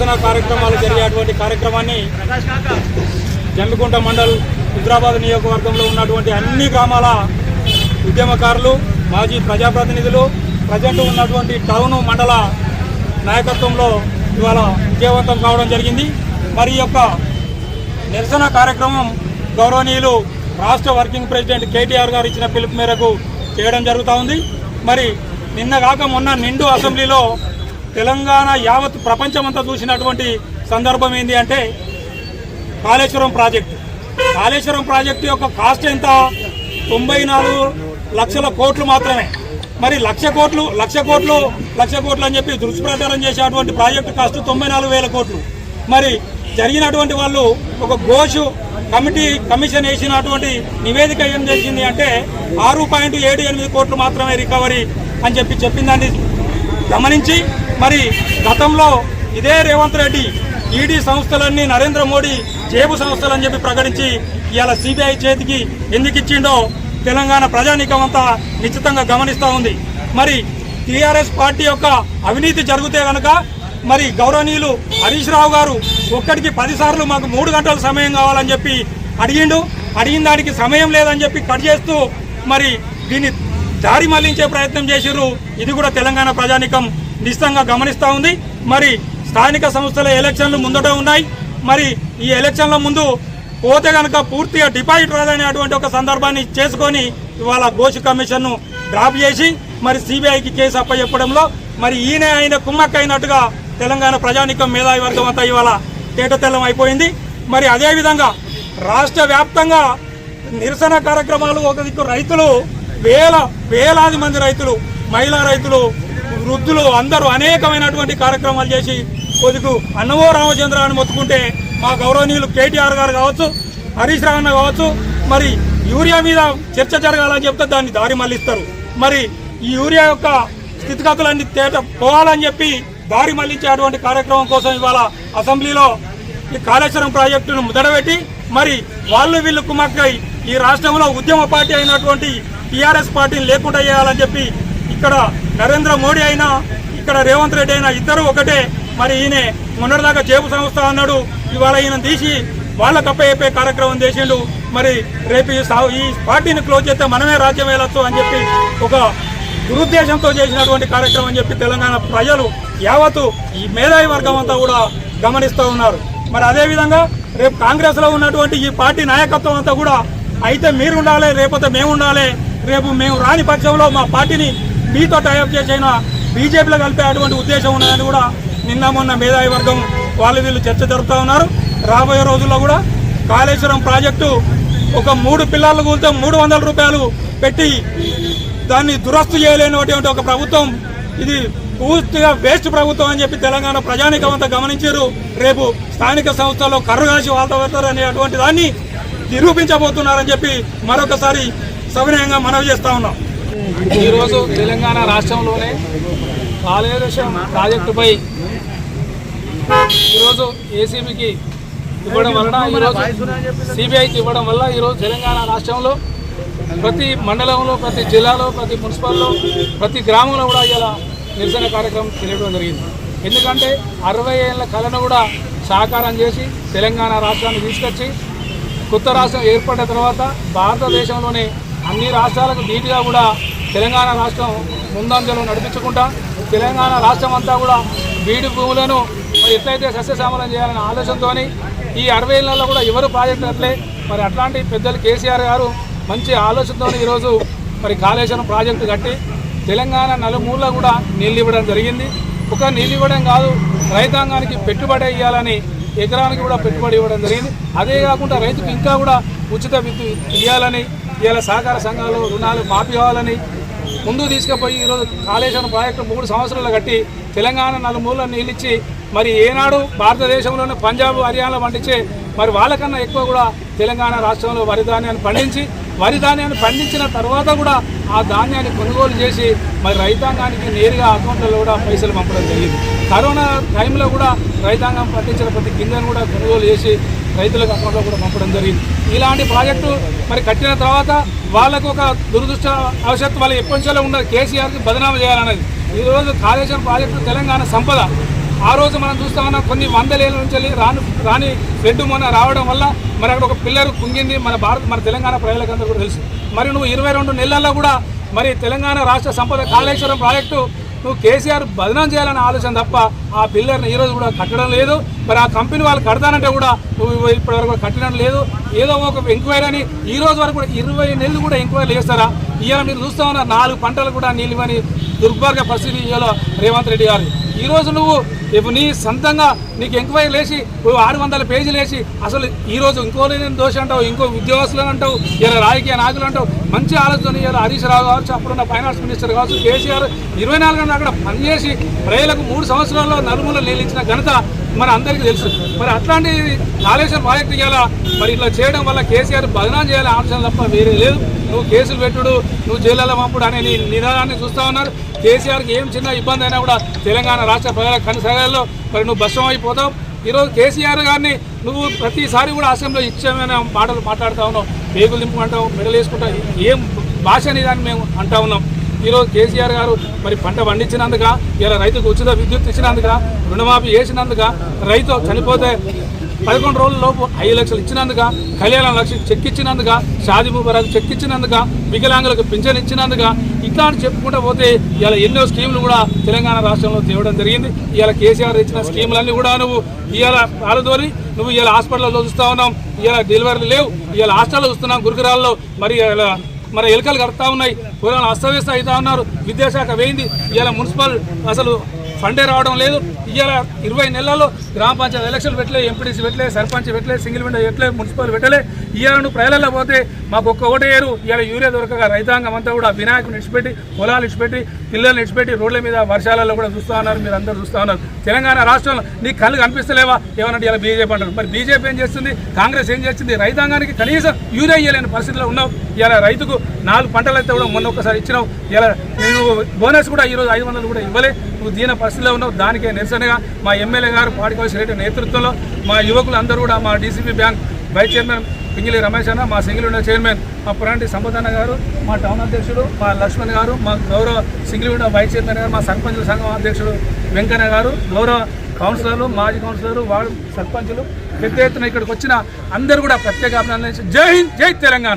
నిరసన కార్యక్రమాలు జరిగేటువంటి కార్యక్రమాన్ని జమ్మికుంట మండల్ హైదరాబాద్ నియోజకవర్గంలో ఉన్నటువంటి అన్ని గ్రామాల ఉద్యమకారులు మాజీ ప్రజాప్రతినిధులు ప్రజెంట్ ఉన్నటువంటి టౌన్ మండల నాయకత్వంలో ఇవాళ విజయవంతం కావడం జరిగింది. మరి యొక్క నిరసన కార్యక్రమం గౌరవనీయులు రాష్ట్ర వర్కింగ్ ప్రెసిడెంట్ కేటీఆర్ గారు ఇచ్చిన పిలుపు మేరకు చేయడం జరుగుతూ ఉంది. మరి నిన్న కాక మొన్న నిండు అసెంబ్లీలో తెలంగాణ యావత్ ప్రపంచమంతా చూసినటువంటి సందర్భం ఏంటి అంటే కాళేశ్వరం ప్రాజెక్టు. కాళేశ్వరం ప్రాజెక్టు యొక్క కాస్ట్ ఎంత? తొంభై నాలుగు లక్షల కోట్లు మాత్రమే. మరి లక్ష కోట్లు లక్ష కోట్లు లక్ష కోట్లు అని చెప్పి దుష్ప్రచారం చేసేటువంటి ప్రాజెక్టు కాస్ట్ తొంభై నాలుగు వేల కోట్లు. మరి జరిగినటువంటి వాళ్ళు ఒక ఘోషు కమిటీ కమిషన్ వేసినటువంటి నివేదిక ఏం చేసింది అంటే ఆరు పాయింట్ ఏడు ఎనిమిది కోట్లు మాత్రమే రికవరీ అని చెప్పి చెప్పిందాన్ని గమనించి మరి గతంలో ఇదే రేవంత్ రెడ్డి ఈడీ సంస్థలన్నీ నరేంద్ర మోడీ జేబు సంస్థలు అని చెప్పి ప్రకటించి ఇవాళ సిబిఐ చేతికి ఎందుకు ఇచ్చిండో తెలంగాణ ప్రజానీకం అంతా నిశ్చితంగా గమనిస్తూ ఉంది. మరి టీఆర్ఎస్ పార్టీ యొక్క అవినీతి జరిగితే కనుక మరి గౌరవనీయులు హరీష్ రావు గారు ఒక్కడికి పదిసార్లు మాకు మూడు గంటల సమయం కావాలని చెప్పి అడిగిండు. అడిగిన దానికి సమయం లేదని చెప్పి కట్ చేస్తూ మరి దీన్ని దారి మళ్ళించే ప్రయత్నం చేసిర్రు. ఇది కూడా తెలంగాణ ప్రజానికం నిశ్చితంగా గమనిస్తూ ఉంది. మరి స్థానిక సంస్థల ఎలక్షన్లు ముందట ఉన్నాయి. మరి ఈ ఎలక్షన్ల ముందు పోతే కనుక పూర్తిగా డిపాజిట్ రాదనేటువంటి ఒక సందర్భాన్ని చేసుకొని ఇవాళ ఘోష్ కమిషన్ను డ్రాప్ చేసి మరి సిబిఐకి కేసు అప్పచెప్పడంలో మరి ఈయన ఆయన కుమ్మక్క అయినట్టుగా తెలంగాణ ప్రజానికం మేధావి వర్గం అంతా ఇవాళ తేటతెల్లం అయిపోయింది. మరి అదేవిధంగా రాష్ట్ర వ్యాప్తంగా నిరసన కార్యక్రమాలు ఒక దిక్కు రైతులు వేల వేలాది మంది రైతులు మహిళా రైతులు వృద్ధులు అందరూ అనేకమైనటువంటి కార్యక్రమాలు చేసి కొద్దికు అన్నవో రామచంద్ర అని మొత్తుకుంటే మా గౌరవనీయులు కేటీఆర్ గారు కావచ్చు హరీష్ రావు అన్న కావచ్చు మరి యూరియా మీద చర్చ జరగాలని చెప్తే దాన్ని దారి మళ్ళిస్తారు. మరి ఈ యూరియా యొక్క స్థితిగతులన్నీ తేట పోవాలని చెప్పి దారి మళ్ళించేటువంటి కార్యక్రమం కోసం ఇవాళ అసెంబ్లీలో ఈ కాళేశ్వరం ప్రాజెక్టును ముదడబెట్టి మరి వాళ్ళు వీళ్ళు కుమ్మక్కై ఈ రాష్ట్రంలో ఉద్యమ పార్టీ అయినటువంటి టీఆర్ఎస్ పార్టీని లేకుండా చేయాలని చెప్పి ఇక్కడ నరేంద్ర మోడీ అయినా ఇక్కడ రేవంత్ రెడ్డి అయినా ఇద్దరు ఒకటే. మరి ఈయన మొన్నటిదాకా జేబు సంస్థ అన్నాడు ఇవాళ ఈయన తీసి వాళ్ళ చెప్పే కార్యక్రమం చేసిండు. మరి రేపు ఈ ఈ పార్టీని క్లోజ్ చేస్తే మనమే రాజ్యం వెళ్ళొచ్చు అని చెప్పి ఒక దురుద్దేశంతో చేసినటువంటి కార్యక్రమం అని చెప్పి తెలంగాణ ప్రజలు యావత్తు ఈ మేధావి వర్గం అంతా కూడా గమనిస్తూ ఉన్నారు. మరి అదేవిధంగా రేపు కాంగ్రెస్లో ఉన్నటువంటి ఈ పార్టీ నాయకత్వం అంతా కూడా అయితే మీరు ఉండాలి రేపైతే మేము ఉండాలి రేపు మేము రాని పక్షంలో మా పార్టీని మీతో టైఅప్ చేసైనా బీజేపీలో కలిపే అటువంటి ఉద్దేశం ఉన్నదని కూడా నిన్న మొన్న మేధావి వర్గం వాళ్ళు వీళ్ళు చర్చ జరుపుతూ ఉన్నారు. రాబోయే రోజుల్లో కూడా కాళేశ్వరం ప్రాజెక్టు ఒక మూడు పిల్లలు కూలితే మూడు వందల రూపాయలు పెట్టి దాన్ని దురస్తు చేయలేనటువంటి ఒక ప్రభుత్వం ఇది పూర్తిగా వేస్ట్ ప్రభుత్వం అని చెప్పి తెలంగాణ ప్రజానికం అంతా గమనించారు. రేపు స్థానిక సంస్థల్లో కర్రు కాసి వాళ్ళతో అనేటువంటి దాన్ని నిరూపించబోతున్నారని చెప్పి మరొకసారి సవినయంగా మనవి చేస్తా ఉన్నాం. ఈరోజు తెలంగాణ రాష్ట్రంలోనే కాళేశ్వరం ప్రాజెక్టుపై ఈరోజు ఏసీబీకి ఇవ్వడం వలన ఈరోజు సిబిఐకి ఇవ్వడం వల్ల ఈరోజు తెలంగాణ రాష్ట్రంలో ప్రతి మండలంలో ప్రతి జిల్లాలో ప్రతి మున్సిపల్లో ప్రతి గ్రామంలో కూడా ఇలా నిరసన కార్యక్రమం తెలియడం జరిగింది. ఎందుకంటే అరవై ఏళ్ళ కళను కూడా సాకారం చేసి తెలంగాణ రాష్ట్రాన్ని తీసుకొచ్చి కొత్త రాష్ట్రం ఏర్పడిన తర్వాత భారతదేశంలోనే అన్ని రాష్ట్రాలకు నీటిగా కూడా తెలంగాణ రాష్ట్రం ముందంజలో నడిపించకుండా తెలంగాణ రాష్ట్రం అంతా కూడా బీడు భూములను మరి ఎట్లయితే సస్యశ్యామలం చేయాలనే ఆలోచనతో ఈ అరవై ఏళ్ళలో కూడా ఎవరు ప్రాజెక్టు అట్లే మరి అట్లాంటి పెద్దలు కేసీఆర్ గారు మంచి ఆలోచనతో ఈరోజు మరి కాళేశ్వరం ప్రాజెక్టు కట్టి తెలంగాణ నలుమూల కూడా నీళ్ళు ఇవ్వడం జరిగింది. ఒక నీళ్ళు ఇవ్వడం కాదు రైతాంగానికి పెట్టుబడి ఇవ్వాలని ఎకరానికి కూడా పెట్టుబడి ఇవ్వడం జరిగింది. అదే కాకుండా రైతుకు ఇంకా కూడా ఉచిత విద్యుత్ ఇవ్వాలని ఇవాళ సహకార సంఘాలు రుణాలు మాఫీ కావాలని ముందు తీసుకుపోయి ఈరోజు కాళేశ్వరం ప్రాజెక్టు మూడు సంవత్సరాలు కట్టి తెలంగాణ నలుమూల నీళ్ళిచ్చి మరి ఏనాడు భారతదేశంలోనే పంజాబ్ హర్యానా పండించే మరి వాళ్ళకన్నా ఎక్కువ కూడా తెలంగాణ రాష్ట్రంలో వరి ధాన్యాన్ని పండించి వరి ధాన్యాన్ని పండించిన తర్వాత కూడా ఆ ధాన్యాన్ని కొనుగోలు చేసి మరి రైతాంగానికి నేరుగా అకౌంట్లలో కూడా పైసలు పంపడం జరిగింది. కరోనా టైంలో కూడా రైతాంగం పండించిన ప్రతి గింజను కూడా కొనుగోలు చేసి రైతులకు అకౌంట్లో కూడా పంపడం జరిగింది. ఇలాంటి ప్రాజెక్టు మరి కట్టిన తర్వాత వాళ్ళకు ఒక దురదృష్ట అవసరం వాళ్ళు ఎప్పటి నుంచో కేసీఆర్కి బదనామా చేయాలన్నది. ఈరోజు కాళేశ్వరం ప్రాజెక్టు తెలంగాణ సంపద. ఆ రోజు మనం చూస్తా ఉన్నాం కొన్ని వందల ఏళ్ళ నుంచి వెళ్ళి రాను రాని రెడ్డు మొన్న రావడం వల్ల మరి అక్కడ ఒక పిల్లర్ కుంగింది. మన భారత మన తెలంగాణ ప్రజలకు కూడా తెలుసు. మరి నువ్వు ఇరవై రెండు నెలల్లో కూడా మరి తెలంగాణ రాష్ట్ర సంపద కాళేశ్వరం ప్రాజెక్టు నువ్వు కేసీఆర్ బదనం చేయాలనే ఆలోచన తప్ప ఆ పిల్లర్ని ఈరోజు కూడా కట్టడం లేదు. మరి ఆ కంపెనీ వాళ్ళు కడతానంటే కూడా నువ్వు ఇప్పటివరకు కూడా కట్టడం లేదు. ఏదో ఒక ఎంక్వైరీ అని ఈ రోజు వరకు కూడా ఇరవై నెలలు కూడా ఎంక్వైరీ చేస్తారా? ఇవాళ మీరు చూస్తా ఉన్నారు నాలుగు పంటలు కూడా నీళ్ళు ఇవ్వని దుర్భాగ్య పరిస్థితి ఇవాళ రేవంత్ రెడ్డి గారు. ఈరోజు నువ్వు ఇప్పుడు నీ సొంతంగా నీకు ఎంక్వైరీ లేచి నువ్వు ఆరు వందల పేజీలు వేసి అసలు ఈ రోజు ఇంకో లేని దోషి అంటావు ఇంకో ఉద్యోగస్తులు అంటావు ఇలా రాజకీయ నాయకులు అంటావు. మంచి ఆలోచన ఇలా హరీష్ రావు కావచ్చు అప్పుడున్న ఫైనాన్స్ మినిస్టర్ కావచ్చు కేసీఆర్ ఇరవై నాలుగు గంటలు అక్కడ పనిచేసి ప్రజలకు మూడు సంవత్సరాల్లో నలుమూల నిలిచిన ఘనత మన అందరికీ తెలుసు. మరి అట్లాంటి కాళేశ్వరం ప్రాజెక్టు ఇవాళ మరి ఇట్లా చేయడం వల్ల కేసీఆర్ బదనాం చేయాలి ఆలోచన తప్ప వేరే లేదు. నువ్వు కేసులు పెట్టుడు నువ్వు జైల్లో పంపుడు అనే నినాదాన్ని నిదానాన్ని చూస్తా ఉన్నారు. కేసీఆర్కి ఏం చిన్న ఇబ్బంది అయినా కూడా తెలంగాణ రాష్ట్ర ప్రజల కనసాగాల్లో మరి నువ్వు భస్మం అయిపోతావు. ఈరోజు కేసీఆర్ గారిని నువ్వు ప్రతిసారి కూడా అసెంబ్లీలో ఇచ్చామనే మాటలు మాట్లాడుతూ ఉన్నావు. పేగులు దింపుకుంటావు మెడలు వేసుకుంటావు. ఏం భాష అనేది మేము అంటా ఉన్నాం. ఈరోజు కేసీఆర్ గారు మరి పంట పండించినందుక ఇలా రైతుకు ఉచిత విద్యుత్ ఇచ్చినందుక రుణమాఫీ చేసినందుక రైతు చనిపోతే పదకొండు రోజుల లోపు ఐదు లక్షలు ఇచ్చినందుక కళ్యాణ లక్ష చెక్ ఇచ్చినందుక షాది ముబారక్ చెక్ ఇచ్చినందుక వికలాంగులకు పింఛన్ ఇచ్చినందుక ఇట్లాంటి చెప్పుకుంటూ పోతే ఇలా ఎన్నో స్కీములు కూడా తెలంగాణ రాష్ట్రంలో తేవడం జరిగింది. ఇవాళ కేసీఆర్ ఇచ్చిన స్కీములన్నీ కూడా నువ్వు ఇవాళ పాలతోని నువ్వు ఇవాళ హాస్పిటల్లో చూస్తా ఉన్నాం ఇవాళ డెలివరీలు లేవు ఇవాళ హాస్టల్లో చూస్తున్నాం గురుకురాల్లో మరి ఇలా మరి ఎలుకలు కడతా ఉన్నాయి. పూర్వం అస్తవ్యస్త అవుతా ఉన్నారు. విద్యాశాఖ వేయింది. ఇలా మున్సిపల్ అసలు ఫండే రావడం లేదు. ఇవాళ ఇరవై నెలల్లో గ్రామ పంచాయతీ ఎలక్షన్లు పెట్టలే ఎంపీడీసీ పెట్టలే సర్పంచ్ పెట్టలే సింగిల్ విండో పెట్టలే మున్సిపల్ పెట్టలే. ఇవాళ నువ్వు ప్రజలలో పోతే మాకు ఒక్క ఓటేయరు ఇవాళ యూరియా దొరకక రైతాంగం అంతా కూడా వినాయకుని ఇచ్చిపెట్టి పొలాలు ఇచ్చిపెట్టి పిల్లల్ని ఇచ్చిపెట్టి రోడ్ల మీద వర్షాలలో కూడా చూస్తూ ఉన్నారు. మీరు అందరూ చూస్తూ ఉన్నారు. తెలంగాణ రాష్ట్రంలో నీ కళ్ళు కనిపిస్తలేవా? ఏమన్నట్టు ఇలా బీజేపీ అంటారు. మరి బీజేపీ ఏం చేస్తుంది? కాంగ్రెస్ ఏం చేస్తుంది? రైతాంగానికి కనీసం యూరియా ఇవ్వలేని పరిస్థితిలో ఉన్నావు. ఇలా రైతుకు నాలుగు పంటలు అయితే కూడా మొన్న ఒకసారి ఇచ్చినావు. ఇలా నేను బోనస్ కూడా ఈరోజు ఐదు వందలు కూడా ఇవ్వలే. నువ్వు దీన పరిస్థితిలో ఉన్నావు. దానికే నిరసనగా మా ఎమ్మెల్యే గారు పాడికోసి రెడ్డి నేతృత్వంలో మా యువకులు అందరూ కూడా మా DCP bank vice chairman Pingili Ramesh అన్న మా సింగిలిగుండ చైర్మన్ మా పురాంటి సంపదన్న గారు మా టౌన్ అధ్యక్షుడు మా లక్ష్మణ్ గారు మా గౌరవ సింగిలిగుండ వైస్ చైర్మన్ గారు మా సర్పంచుల సంఘం అధ్యక్షుడు వెంకన్న గారు గౌరవ కౌన్సిలర్లు మాజీ కౌన్సిలర్లు వార్డు సర్పంచులు. పెద్ద ఎత్తున ఇక్కడికి వచ్చిన అందరూ కూడా ప్రత్యేక అభినందించి జై హింద్ జై తెలంగాణ.